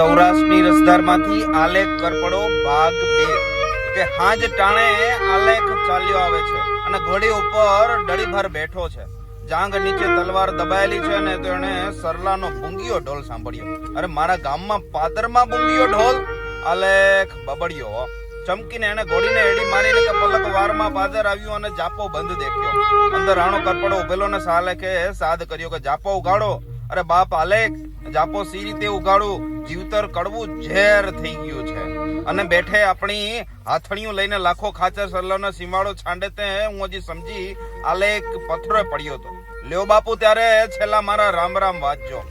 સૌરાષ્ટ્રની રસધારમાંથી આલેખ કરપડો ભાગ બે. કે હાજ ટાણે આલેખ ચાલ્યો આવે છે અને ઘોડી ઉપર ડળીભર બેઠો છે. જાંગ નીચે તલવાર દબાયેલી છે અને તેણે સરલાનો ભૂંગીયો ઢોલ સાંભળ્યો. અરે મારા ગામમાં પાદરમાં ભૂંગીયો ઢોલ? આલેખ બબડ્યો. ચમકીને એને ઘોડીને એડી મારીને કે પલક વારમાં પાદર આવ્યું અને જાપો બંધ દેખ્યો. અંદર રાણો કરપડો ઉભેલો ને સાલેખે સાદ કર્યો કે જાપો ઉગાડો. અરે બાપ, આલેખ, જાપો સી રીતે ઉગાડું? જીવતર કડવું ઝેર થઈ ગયું છે. અને બેઠે આપણી હાથણીઓ લઈને લાખો ખાચર સરલાનો સીમાડો છાંડે તે, હું હજી સમજી આલેખ પથ્થરે પડ્યો હતો લ્યો બાપુ, ત્યારે છેલ્લા મારા રામ રામ વાંચજો.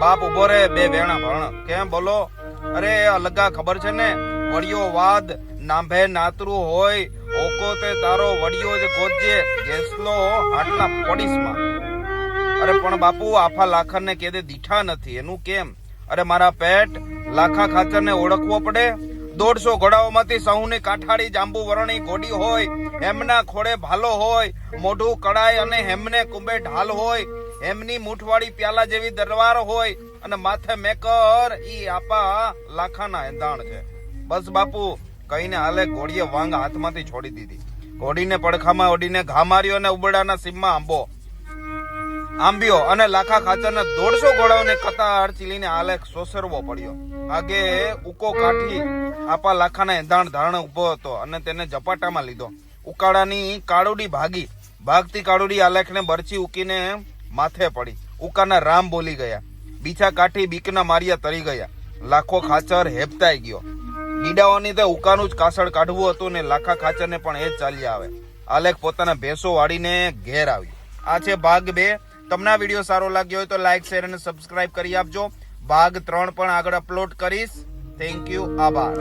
બાપ ઊભો રે બે વેણા ભણ કેમ બોલો? અરે અલગા ખબર છે ને? વડિયો વાદ, નાંભે નાતરું હોય ઓકો તે તારો વડિયો જ ગોજે જેસલો આટલા પોડીસમાં. અરે પણ બાપુ, આફા લાખરને કેદે દીઠા નથી. એનું કેમ? અરે મારા પેટ લાખા ખાચરને ઓળખવો પડે? દોઢસો ઘોડાઓમાંથી સહુની કાઠાળી જાંબુ વરણી ઘોડી હોય, એમના ખોડે ભાલો હોય, મોઢું કડાય અને હેમને કુંભે ઢાલ હોય. એમની મૂઠવાળી પ્યાલા જેવી દરવાર હોય અને માથે મેકર, ઈ આપા લાખાના એંધાણ છે. બસ બાપુ, કહીને હાલે ઘોડીએ વાંગ હાથમાંથી છોડી દીધી. ઘોડીને પડખામાં ઓડીને ઘા માર્યો અને ઉબડાના સીમમાં આંબો. આંબ્યો અને લાખા ખાચરના દોઢસો ઘોડાઓને કતાર ચીલીને આલેખ સોસરવો પડ્યો. આગે ઉકો કાઠી આપા લાખાના એંધાણ ધારણ ઊભો હતો અને તેને ઝપાટામાં લીધો. ઉકાળાની કાળુડી ભાગી. ભાગતી કાળુડી આલેખને બરછી ઉકીને માથે પડી. ઉકાના રામ બોલી ગયા. બીછા કાઠી બીકના માર્યા તરી ગયા. લાખો ખાચર હેપતાઈ ગયો. ગીડાઓની તે ઉકાનું જ કાસળ કાઢવું હતું ને લાખા ખાચરને પણ એ જ ચાલી આવે. આલેખ પોતાના ભેંસો વાળીને ઘેર આવ્યો. આ છે ભાગ બે. તમને આ વીડિયો સારો લાગ્યો હોય તો લાઈક શેર અને સબસ્ક્રાઇબ કરી આપજો. ભાગ ત્રણ પણ આગળ અપલોડ કરીશ. થેન્ક યુ આભાર.